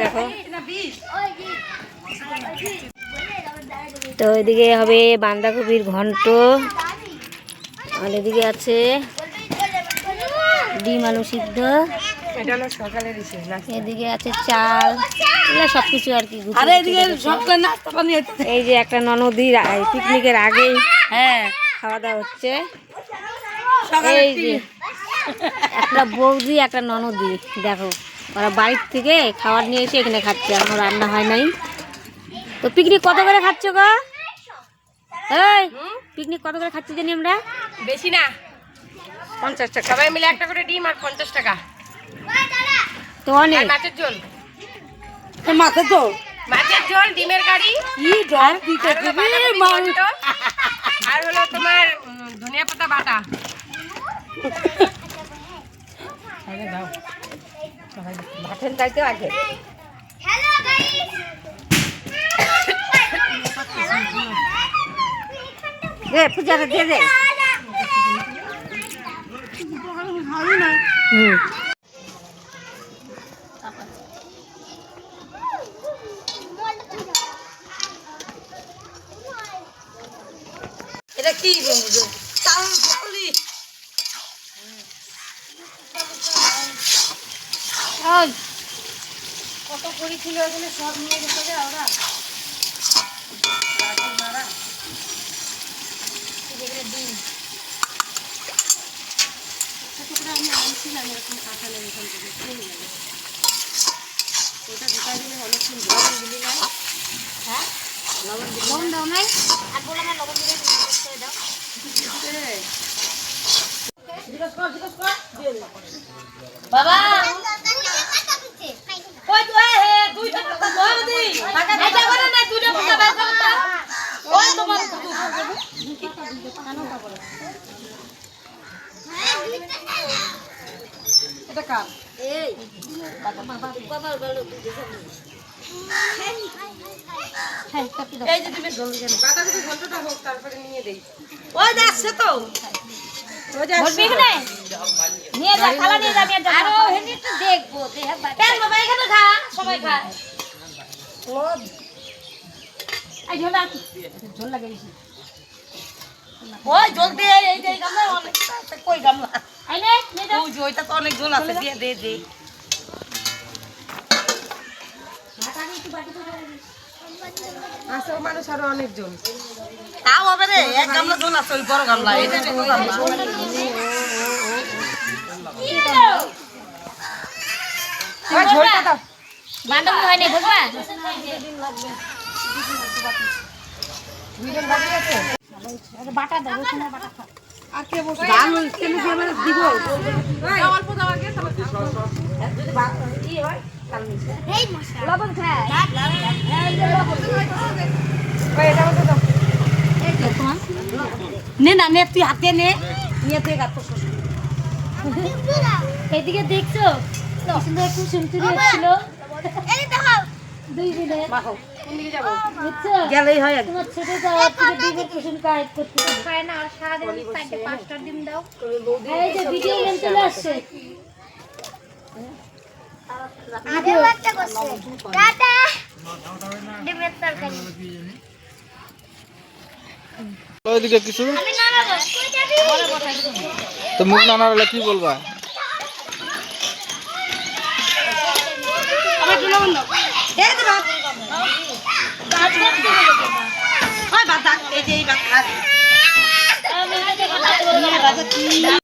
দেখো। তো এদিকে হবে বাঁধাকপির ঘন্ট। আর এদিকে আছে ডিম আলু সিদ্ধ। এদিকে আছে চাল। এগুলো সব কিছু আর কি এই যে একটা ননদির পিকনিকের আগেই হ্যাঁ। খাওয়া দাওয়া হচ্ছে এই যে একটা বৌদি একটা ননদি দেখো। ওরা বাড়ির থেকে খাবার নিয়ে এসে এখানে খাচ্ছে এখনও রান্না হয় নাই। তো পিকনিক কত করে খাচ্ছ গো? এই পিকনিক কত করে খাচ্ছি জানি আমরা? বেশি না। পঞ্চাশ টাকা। সবাই মিলে একটা করে ডিম আর পঞ্চাশ টাকা। তো অনেক। মাছের ঝোল? মাছে তো মাছের ঝোল? ডিমের আর হলো বাঁধাকপির ঘন্ট, আর হলো তোমার ধনিয়া পাতা বাটা। ভাতের চাইতে আগে। দে পূজাটা দিয়ে দে। হুম। এটা কি চাউলি ওই কত করি ছিল এখানে সব নিয়ে গেছে রে ওরা। লবণ দাও নাই? আর বললাম না লবণ দিলে করে দাও। বাবা কই তো হে দুইটা কথা বল দি এটা করে না দুইটা কথা বের করতে ওই তোমার এটা কার? এই। এই যে তুমি বাঁধাকপি ঘন্টটা হোক তারপরে নিয়ে দেই। ওই যাচ্ছে তো। নিয়ে যা খালা নিয়ে যাবি আরও হেনি একটু দেখব দেহ বাবা এখানে খা সবাই খা। এই ঝোল। ঝোল লাগে বেশি ওই জল দে এই যে গামলা অনেক আছে, কই গামলা? আই নে নিয়ে ওই ওইটা তো অনেক জল আছে দিয়ে দে দে আছে মানুষ আরও অনেক জল। তাও হবে রে এক গামলা জল আছে ওই বড় গামলা এটা ছোট গামলা। ওই ঝোলটা দাও। বান্ধবী হয়নি বুঝবা বাটা দাও রসুন বাটা খাও। আর কে বসে? ধান কেন দিয়ে মানে দিব? অল্প দাও আগে যদি ভাত ই হয় তাহলে নিচে। লবণ খায়। ওই এটা মতো দাও। নে না নে তুই হাতে নে। নিয়ে তুই গাছ এদিকে দেখছ? সুন্দর চুরি হচ্ছিল দুই দিনে মাখো কোন দিকে যাব বুঝছ গেলেই হয় তোমার ছোট যাওয়ার থেকে করতে পারে না আর সারাদিন চারটে পাঁচটা ডিম দাও। এই যে ভিডিও গেম চলে আসছে। আগেও একটা করছে। টাটা। ডিমের তরকারি। ওইদিকে কিছু? আমি নামাবো কই যাবি? তো মুখ না নাড়ালে কি বলবা? আমার বন্ধ এই দে বাপ ওই বাদ এই যে এই বাদ আমি